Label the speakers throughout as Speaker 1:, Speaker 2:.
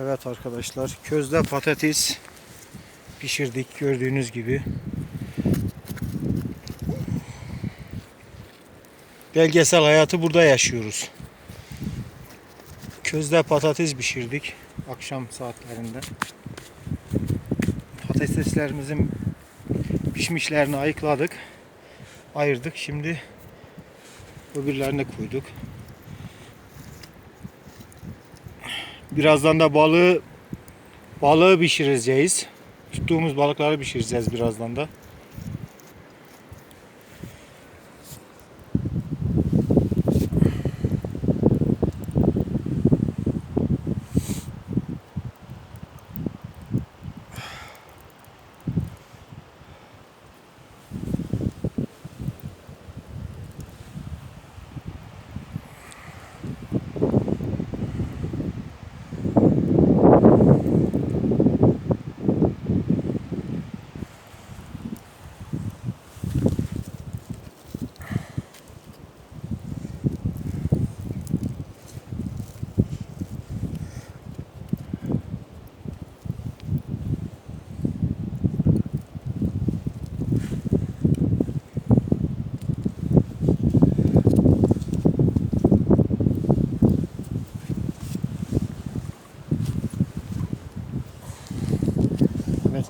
Speaker 1: Evet arkadaşlar közde patates pişirdik gördüğünüz gibi. Belgesel hayatı burada yaşıyoruz. Közde patates pişirdik akşam saatlerinde. Patateslerimizin pişmişlerini ayıkladık. Ayırdık. Şimdi öbürlerini koyduk. Birazdan da balığı balığı pişireceğiz. Tuttuğumuz balıkları pişireceğiz birazdan da.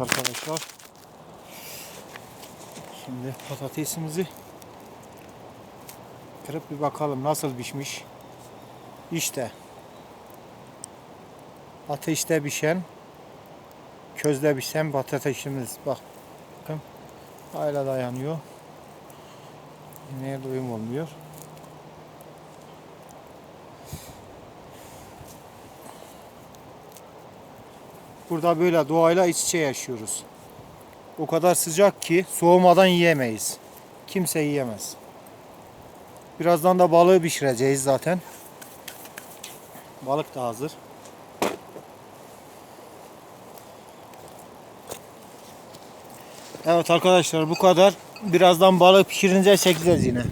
Speaker 1: Evet arkadaşlar. Şimdi patatesimizi kırıp bir bakalım nasıl pişmiş. İşte ateşte pişen közde pişen patatesimiz. Bak bakın hala dayanıyor. Neye doyum olmuyor. Burada böyle doğayla iç içe yaşıyoruz. O kadar sıcak ki soğumadan yiyemeyiz. Kimse yiyemez. Birazdan da balığı pişireceğiz zaten. Balık da hazır. Evet arkadaşlar bu kadar. Birazdan balığı pişirince çekeceğiz yine.